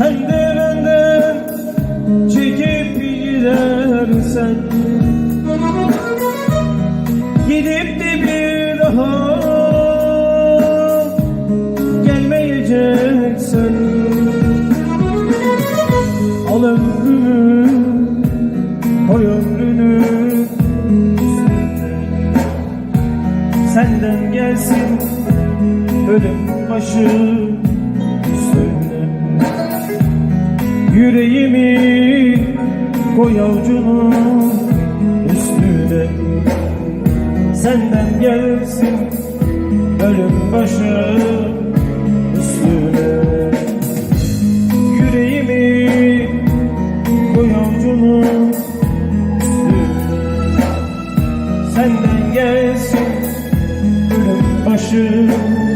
Sen de benden çekip gidersen. Gidip de bir daha gelmeyeceksen. Al ömrümü, koy ömrünü Senden gelsin ölüm başı. Yüreğimi Koy avucunun Üstüne. Senden gelsin Ölüm başı üstüne. Yüreğimi koy avucunun üstüne. Senden gelsin ölüm başı üstüne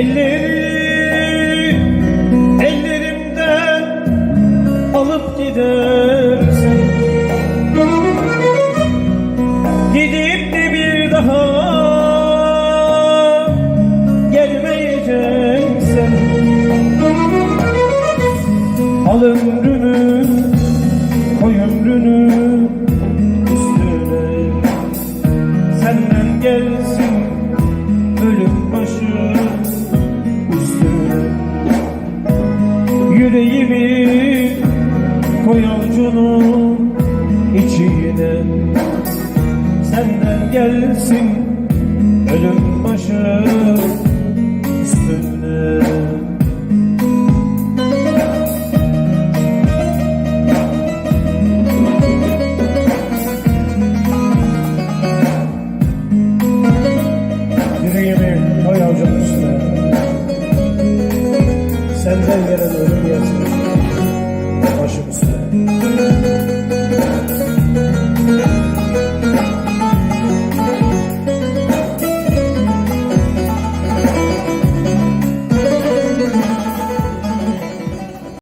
Elleri, ellerimden alıp gidersin Gidip de bir daha gelmeyeceksin Al ömrünü, koy ömrünü. koyuncunun içine. Senden gelsin ölüm başı üstüne.